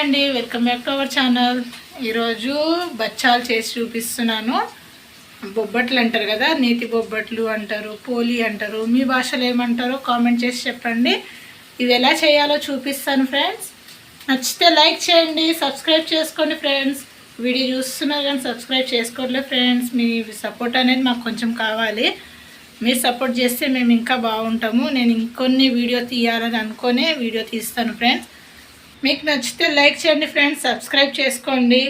అండి. Welcome back to our channel ఈరోజు బచ్చాలు చేసి చూపిస్తున్నాను. బొబ్బట్లు అంటారు కదా నేతి బొబ్బట్లు అంటారు పోలి అంటారు. మీ భాషలో ఏమంటారో కామెంట్ చేసి చెప్పండి. ఇవి ఎలా చేయాలో చూపిస్తాను ఫ్రెండ్స్ నచ్చితే లైక్ చేయండి సబ్స్క్రైబ్ చేసుకోండి ఫ్రెండ్స్ వీడియో చూస్తున్నారు కానీ సబ్స్క్రైబ్ చేసుకోవట్లేదు ఫ్రెండ్స్ మీ సపోర్ట్ అనేది మాకు కొంచెం కావాలి. మీరు సపోర్ట్ చేస్తే మేము ఇంకా బాగుంటాము. నేను ఇంకొన్ని వీడియో తీయాలని అనుకునే వీడియో తీస్తాను ఫ్రెండ్స్ మీకు నచ్చితే లైక్ చేయండి ఫ్రెండ్స్ సబ్స్క్రైబ్ చేసుకోండి.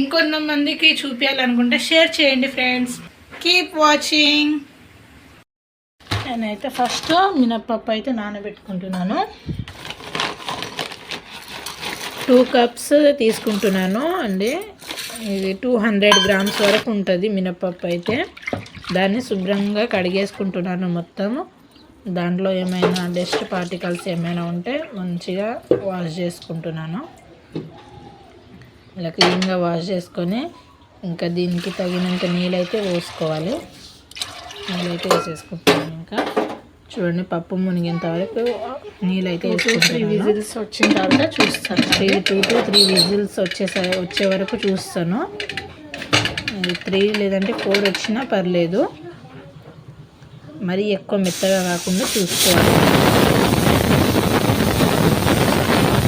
ఇంకొంతమందికి చూపించాలనుకుంటే షేర్ చేయండి ఫ్రెండ్స్. కీప్ వాచింగ్ నేనైతే ఫస్ట్ మినప్పప్పు అయితే నానబెట్టుకుంటున్నాను. టూ కప్స్ తీసుకుంటున్నాను అండి. ఇది టూ హండ్రెడ్ గ్రామ్స్ వరకు ఉంటుంది మినప్పప్పు అయితే. దాన్ని శుభ్రంగా కడిగేసుకుంటున్నాను మొత్తము. దాంట్లో ఏమైనా డస్ట్ పార్టికల్స్ ఏమైనా ఉంటే మంచిగా వాష్ చేసుకుంటున్నాను. ఇలా క్లీన్గా వాష్ చేసుకొని ఇంకా దీనికి తగినంత నీళ్ళైతే పోసుకోవాలి. నీళ్ళైతే వేసేసుకుంటున్నాను ఇంకా. చూడండి పప్పు మునిగేంత వరకు నీళ్ళైతే వేసుకుంటాను విజిల్స్ వచ్చిన తర్వాత చూస్తాను. Three two to three whistles వచ్చేసే వచ్చే వరకు చూస్తాను. త్రీ లేదంటే ఫోర్ వచ్చినా పర్లేదు. మరీ ఎక్కువ మెత్తగా కాకుండా చూసుకోవాలి.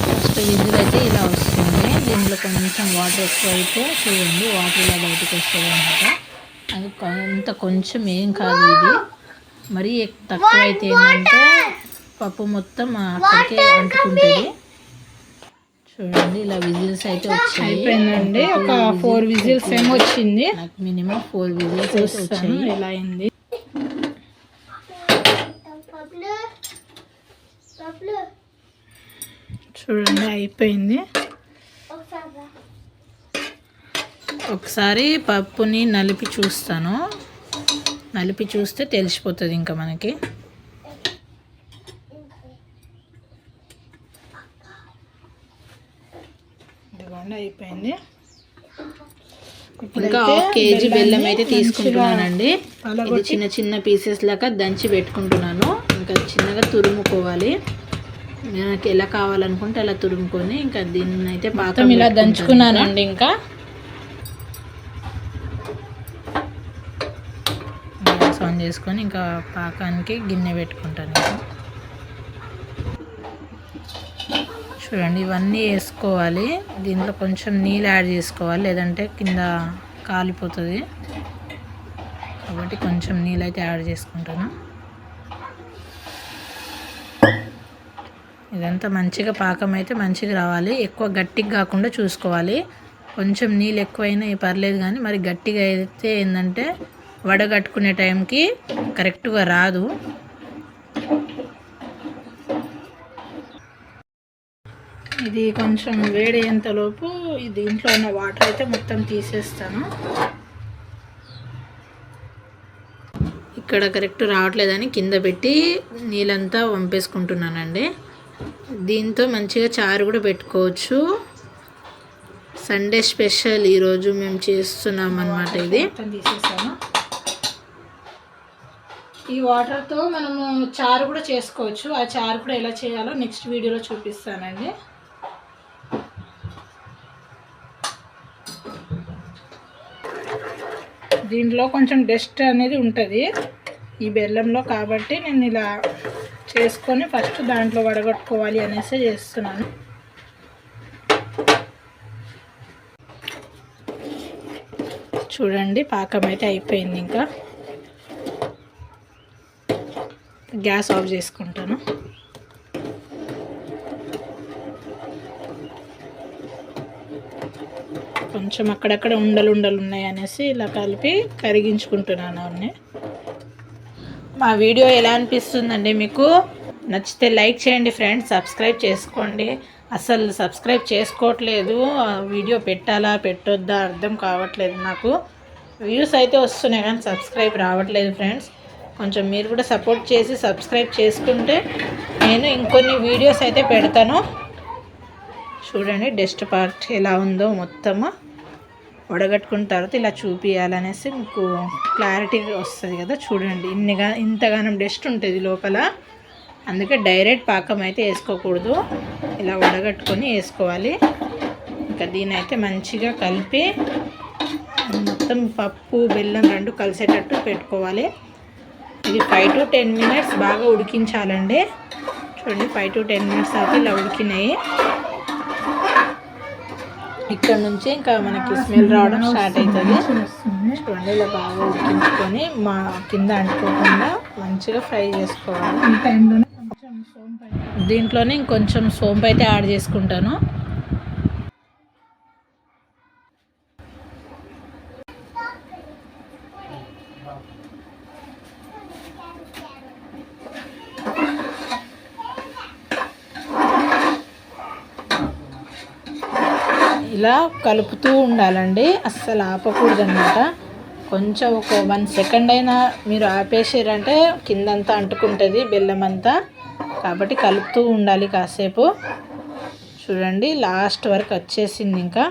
ఫస్ట్ విజిల్ అయితే ఇలా వస్తుంది. దీంట్లో కొంచెం వాటర్ ఎక్కువ అయితే చూడండి వాటర్ ఇలా బయటకు వస్తుంది అనమాట. అది కొంత కొంచెం ఏం కాదు ఇది. మరీ తక్కువ అయితే ఏంటంటే పప్పు మొత్తం అక్కడికే అంటుకుంటుంది. చూడండి ఇలా విజిల్స్ అయితే వచ్చాయి. అయిపోయిందండి. ఒక ఫోర్ విజిల్స్ ఏమో వచ్చింది నాకు మినిమం ఫోర్ విజిల్స్ వచ్చాయి. ఎలా అయింది. చూడండి అయిపోయింది. ఒకసారి పప్పుని నలిపి చూస్తాను. నలిపి చూస్తే తెలిసిపోతుంది ఇంకా మనకి. ఇదిగోండి అయిపోయింది. ఇంకా హాఫ్ కేజీ బెల్లం అయితే తీసుకుంటున్నానండి ఇది చిన్న చిన్న పీసెస్ లాగా దంచి పెట్టుకుంటున్నాను ఇంకా చిన్నగా తురుముకోవాలి మనకి ఎలా కావాలనుకుంటే అలా తురుముకొని ఇంకా దీన్ని అయితే పాకం ఇలా. దంచుకున్నానండి ఇంకా గ్యాస్ ఆన్ చేసుకొని ఇంకా పాకానికి గిన్నె పెట్టుకుంటాను. చూడండి ఇవన్నీ వేసుకోవాలి. దీంట్లో కొంచెం నీళ్ళు యాడ్ చేసుకోవాలి లేదంటే కింద కాలిపోతుంది. కాబట్టి కొంచెం నీళ్ళు అయితే యాడ్ చేసుకుంటాను. ఇదంతా మంచిగా పాకం అయితే మంచిగా రావాలి. ఎక్కువ గట్టిగా కాకుండా చూసుకోవాలి. కొంచెం నీళ్ళు ఎక్కువైనా పర్లేదు కానీ మరి గట్టిగా అయితే ఏంటంటే వడగట్టుకునే టైంకి కరెక్ట్గా రాదు. ఇది కొంచెం వేడయ్యేంతలోపు దీంట్లో ఉన్న వాటర్ అయితే మొత్తం తీసేస్తాను. ఇక్కడ కరెక్ట్ రావట్లేదని కింద పెట్టి నీళ్ళంతా వంపేసుకుంటున్నానండి. దీంతో మంచిగా చారు కూడా పెట్టుకోవచ్చు. సండే స్పెషల్ ఈరోజు మేము చేస్తున్నాం అనమాట ఇది తీసేసాను. ఈ వాటర్తో మనము చారు కూడా చేసుకోవచ్చు. ఆ చారు కూడా ఎలా చేయాలో నెక్స్ట్ వీడియోలో చూపిస్తానండి. దీంట్లో కొంచెం డస్ట్ అనేది ఉంటుంది. ఈ బెల్లంలో కాబట్టి నేను ఇలా చేసుకొని ఫస్ట్ దాంట్లో వడగట్టుకోవాలి అనేసి చేస్తున్నాను. చూడండి పాకం అయితే అయిపోయింది ఇంకా. గ్యాస్ ఆఫ్ చేసుకుంటాను. కొంచెం అక్కడక్కడ ఉండలు ఉండలు ఉన్నాయి అనేసి ఇలా కలిపి కరిగించుకుంటున్నాను అవన్నీ మా వీడియో ఎలా అనిపిస్తుందండి మీకు? నచ్చితే లైక్ చేయండి ఫ్రెండ్స్ సబ్స్క్రైబ్ చేసుకోండి. అసలు సబ్స్క్రైబ్ చేసుకోవట్లేదు. ఆ వీడియో పెట్టాలా పెట్టొద్దా అర్థం కావట్లేదు నాకు. వ్యూస్ అయితే వస్తున్నాయి కానీ సబ్స్క్రైబ్ రావట్లేదు ఫ్రెండ్స్. కొంచెం మీరు కూడా సపోర్ట్ చేసి సబ్స్క్రైబ్ చేసుకుంటే నేను ఇంకొన్ని వీడియోస్ అయితే పెడతాను. చూడండి డస్ట్ పార్ట్ ఎలా ఉందో మొత్తము వడగట్టుకున్న తర్వాత ఇలా చూపించాలనేసి మీకు క్లారిటీ వస్తుంది కదా చూడండి. ఇన్నిగా ఇంతగానం డస్ట్ ఉంటుంది లోపల. అందుకే డైరెక్ట్ పాకం అయితే వేసుకోకూడదు. ఇలా వడగట్టుకొని వేసుకోవాలి. ఇంకా దీని అయితే మంచిగా కలిపి మొత్తం పప్పు బెల్లం రెండు కలిసేటట్టు పెట్టుకోవాలి. ఇది ఫైవ్ టు టెన్ మినిట్స్ బాగా ఉడికించాలండి. చూడండి ఫైవ్ టు టెన్ మినిట్స్ దాకా ఇలా ఉడికినాయి. ఇక్కడ నుంచి ఇంకా మనకి స్మెల్ రావడం స్టార్ట్ అవుతుంది. చూడండి ఇలా బాగా ఉడికించుకొని మా కింద అంటుకోకుండా మంచిగా ఫ్రై చేసుకోవాలి. కొంచెం దీంట్లోనే ఇంకొంచెం సోంపు అయితే యాడ్ చేసుకుంటాను. ఇలా కలుపుతూ ఉండాలండి. అస్సలు ఆపకూడదు అనమాట కొంచెం ఒక వన్ సెకండ్ అయినా మీరు ఆపేసారంటే కిందంతా అంటుకుంటుంది బెల్లం అంతా కాబట్టి కలుపుతూ ఉండాలి కాసేపు. చూడండి లాస్ట్ వరకు వచ్చేసింది ఇంకా.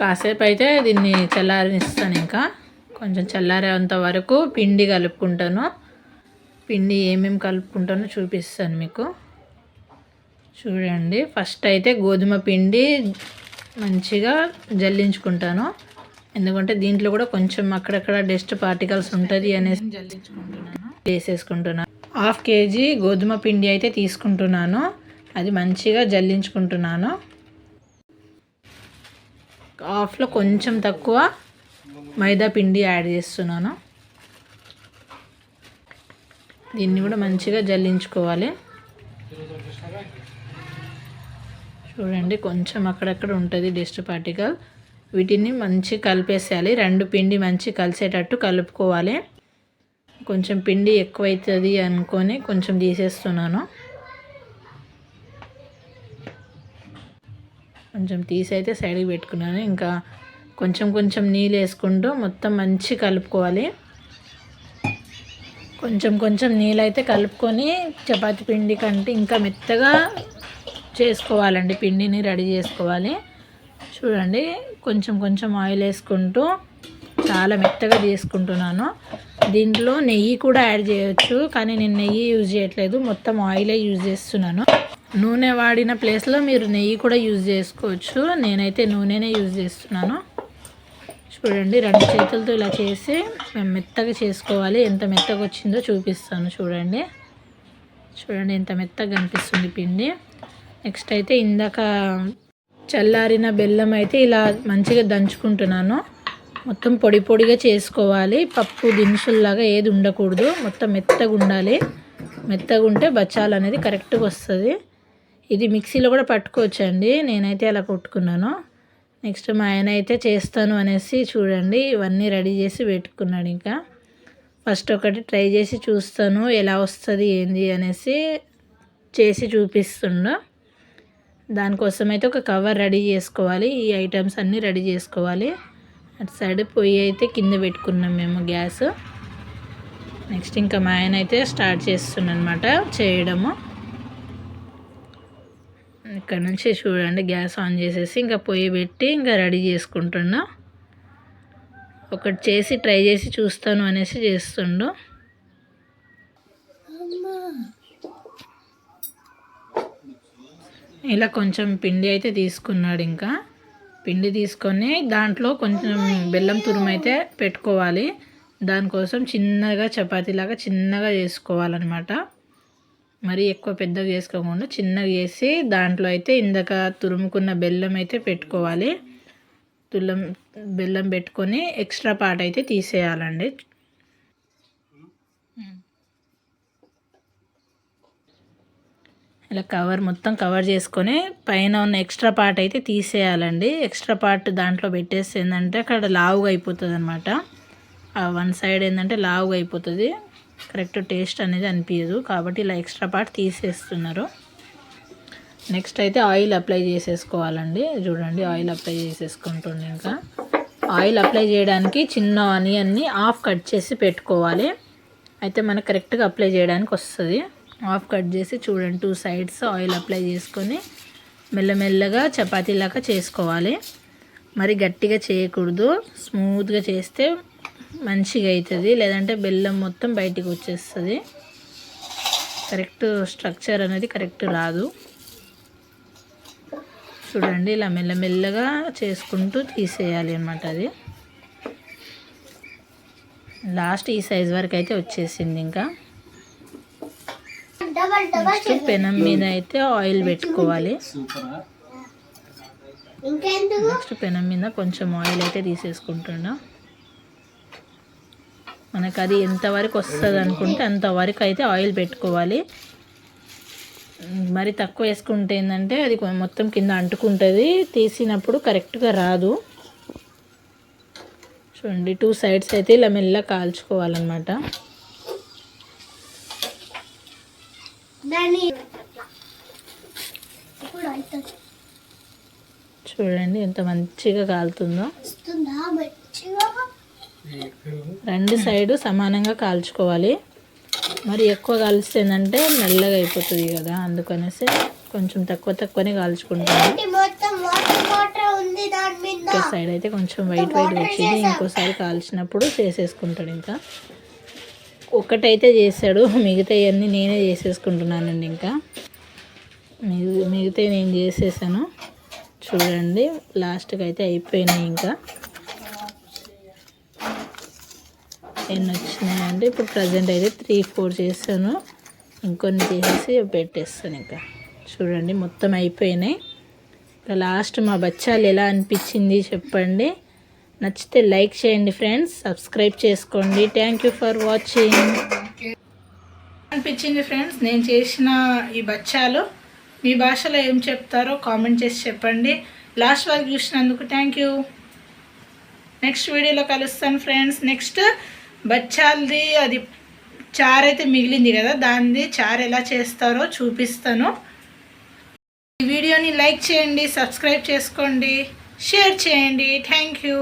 కాసేపు అయితే దీన్ని చల్లారనిస్తాను ఇంకా. కొంచెం చల్లారేంత వరకు పిండి కలుపుకుంటాను. పిండి ఏమేమి కలుపుకుంటానో చూపిస్తాను మీకు. చూడండి ఫస్ట్ అయితే గోధుమ పిండి మంచిగా జల్లించుకుంటాను. ఎందుకంటే దీంట్లో కూడా కొంచెం అక్కడక్కడ డస్ట్ పార్టికల్స్ ఉంటుంది అనేసి జల్లించుకుంటున్నాను. వేసేసుకుంటున్నాను హాఫ్ కేజీ గోధుమ పిండి అయితే తీసుకుంటున్నాను. అది మంచిగా జల్లించుకుంటున్నాను. హాఫ్లో కొంచెం తక్కువ మైదా పిండి యాడ్ చేస్తున్నాను. దీన్ని కూడా మంచిగా జల్లించుకోవాలి. చూడండి కొంచెం అక్కడక్కడ ఉంటుంది డస్ట్ పార్టికల్. వీటిని మంచి కలిపేసేయాలి. రెండు పిండి మంచి కలిసేటట్టు కలుపుకోవాలి. కొంచెం పిండి ఎక్కువైతుంది అనుకొని కొంచెం తీసేస్తున్నాను. కొంచెం తీసి అయితే సైడ్కి పెట్టుకున్నాను. ఇంకా కొంచెం కొంచెం నీళ్ళు వేసుకుంటూ మొత్తం మంచి కలుపుకోవాలి. కొంచెం కొంచెం నీళ్ళైతే కలుపుకొని చపాతి పిండి కంటే ఇంకా మెత్తగా చేసుకోవాలండి. పిండిని రెడీ చేసుకోవాలి. చూడండి కొంచెం కొంచెం ఆయిల్ వేసుకుంటూ చాలా మెత్తగా చేసుకుంటున్నాను. దీంట్లో నెయ్యి కూడా యాడ్ చేయొచ్చు కానీ నేను నెయ్యి యూజ్ చేయట్లేదు. మొత్తం ఆయిలే యూజ్ చేస్తున్నాను. నూనె వాడిన ప్లేస్లో మీరు నెయ్యి కూడా యూజ్ చేసుకోవచ్చు. నేనైతే నూనెనే యూజ్ చేస్తున్నాను. చూడండి రెండు చేతులతో ఇలా చేసి మేము మెత్తగా చేసుకోవాలి. ఎంత మెత్తగా వచ్చిందో చూపిస్తాను చూడండి. చూడండి ఎంత మెత్తగా కనిపిస్తుంది పిండి. నెక్స్ట్ అయితే ఇందాక చల్లారిన బెల్లం అయితే ఇలా మంచిగా దంచుకుంటున్నాను. మొత్తం పొడి పొడిగా చేసుకోవాలి. పప్పు దినుసుల్లాగా ఏది ఉండకూడదు. మొత్తం మెత్తగా ఉండాలి. మెత్తగా ఉంటే బచ్చాలు అనేది కరెక్ట్గా వస్తుంది. ఇది మిక్సీలో కూడా పట్టుకోవచ్చండి. నేనైతే అలా కొట్టుకున్నాను. నెక్స్ట్ మా ఆయన అయితే చేస్తాను అనేసి చూడండి ఇవన్నీ రెడీ చేసి పెట్టుకున్నాడు ఇంకా. ఫస్ట్ ఒకటి ట్రై చేసి చూస్తాను ఎలా వస్తుంది ఏంది అనేసి చేసి చూపిస్తుండు. దానికోసం అయితే ఒక కవర్ రెడీ చేసుకోవాలి ఈ ఐటమ్స్ అన్నీ రెడీ చేసుకోవాలి. అటు సైడ్ పొయ్యి అయితే కింద పెట్టుకున్నాం మేము గ్యాస్. నెక్స్ట్ ఇంకా మా ఆయన అయితే స్టార్ట్ చేస్తుండనమాట చేయడము. ఇక్కడ నుంచి చూడండి గ్యాస్ ఆన్ చేసేసి ఇంకా పొయ్యి పెట్టి ఇంకా రెడీ చేసుకుంటున్నా. ఒకటి చేసి ట్రై చేసి చూస్తాను అనేసి చేస్తుండు. ఇలా కొంచెం పిండి అయితే తీసుకున్నాడు ఇంకా. పిండి తీసుకొని దాంట్లో కొంచెం బెల్లం తురుము అయితే పెట్టుకోవాలి. దానికోసం చిన్నగా చపాతీలాగా చిన్నగా చేసుకోవాలన్నమాట. మరి ఎక్కువ పెద్దగా చేసుకోకుండా చిన్నగా చేసి దాంట్లో అయితే ఇందాక తురుముకున్న బెల్లం అయితే పెట్టుకోవాలి. తుల్లం బెల్లం పెట్టుకొని ఎక్స్ట్రా పార్ట్ అయితే తీసేయాలండి. ఇలా కవర్ మొత్తం కవర్ చేసుకొని పైన ఉన్న ఎక్స్ట్రా పార్ట్ అయితే తీసేయాలండి. ఎక్స్ట్రా పార్ట్ దాంట్లో పెట్టేస్తే ఏంటంటే అక్కడ లావుగా అయిపోతుంది అనమాట ఆ వన్ సైడ్ ఏంటంటే లావుగా అయిపోతుంది. కరెక్ట్ టేస్ట్ అనేది అనిపించదు కాబట్టి ఇలా ఎక్స్ట్రా పార్ట్ తీసేస్తున్నారు. నెక్స్ట్ అయితే ఆయిల్ అప్లై చేసేసుకోవాలండి. చూడండి ఆయిల్ అప్లై చేసేసుకుంటుంది ఇంకా. ఆయిల్ అప్లై చేయడానికి చిన్న ఆనియన్ని హాఫ్ కట్ చేసి పెట్టుకోవాలి. అయితే మనకు కరెక్ట్గా అప్లై చేయడానికి వస్తుంది. హాఫ్ కట్ చేసి చూడండి టూ సైడ్స్ ఆయిల్ అప్లై చేసుకొని మెల్లమెల్లగా చపాతీలాగా చేసుకోవాలి. మరి గట్టిగా చేయకూడదు. స్మూత్గా చేస్తే మంచిగా అవుతుంది లేదంటే బెల్లం మొత్తం బయటికి వచ్చేస్తుంది కరెక్ట్ స్ట్రక్చర్ అనేది కరెక్ట్ రాదు. చూడండి ఇలా మెల్లమెల్లగా చేసుకుంటూ తీసేయాలి అనమాట అది. లాస్ట్ ఈ సైజ్ వరకు అయితే వచ్చేసింది ఇంకా. నెక్స్ట్ పెనం మీద అయితే ఆయిల్ పెట్టుకోవాలి. నెక్స్ట్ పెనం మీద కొంచెం ఆయిల్ అయితే తీసేసుకుంటున్నా. మనకు అది ఎంతవరకు వస్తుంది అనుకుంటే అంతవరకు అయితే ఆయిల్ పెట్టుకోవాలి. మరి తక్కువ వేసుకుంటే ఏంటంటే అది మొత్తం కింద అంటుకుంటుంది. తీసినప్పుడు కరెక్ట్గా రాదు. చూడండి టూ సైడ్స్ అయితే ఇలా మెల్ల కాల్చుకోవాలన్నమాట. చూడండి ఎంత మంచిగా కాలుతుందో. రెండు సైడు సమానంగా కాల్చుకోవాలి. మరి ఎక్కువ కాల్స్తేందంటే మెల్లగా అయిపోతుంది కదా అందుకనేసి కొంచెం తక్కువ తక్కువనే కాల్చుకుంటాను. ఒక సైడ్ అయితే కొంచెం వైట్ వైట్ వచ్చింది ఇంకోసారి కాల్చినప్పుడు చేసేసుకుంటాడు ఇంకా. ఒక్కటైతే చేశాడు మిగతా అన్నీ నేనే చేసేసుకుంటున్నానండి ఇంకా. మిగ మిగతా నేను చేసేసాను. చూడండి లాస్ట్కి అయితే అయిపోయినాయి ఇంకా. ఎన్ని వచ్చినాయంటే ఇప్పుడు ప్రజెంట్ అయితే త్రీ ఫోర్ చేస్తాను ఇంకొన్ని చేసేసి పెట్టేస్తాను ఇంకా. చూడండి మొత్తం అయిపోయినాయి. ఇంకా లాస్ట్ మా బచ్చాలు ఎలా అనిపించింది చెప్పండి. నచ్చితే లైక్ చేయండి ఫ్రెండ్స్. సబ్స్క్రైబ్ చేసుకోండి. థ్యాంక్ యూ ఫర్ వాచింగ్ అనిపించింది ఫ్రెండ్స్ నేను చేసిన ఈ బచ్చాలు. మీ భాషలో ఏం చెప్తారో కామెంట్ చేసి చెప్పండి. లాస్ట్ వరకు చూసినందుకు థ్యాంక్ యూ నెక్స్ట్ వీడియోలో కలుస్తాను ఫ్రెండ్స్. నెక్స్ట్ బచ్చాలది అది చారు అయితే మిగిలింది కదా దానిది చారు ఎలా చేస్తారో చూపిస్తాను. ఈ వీడియోని లైక్ చేయండి సబ్స్క్రైబ్ చేసుకోండి షేర్ చేయండి. Thank you.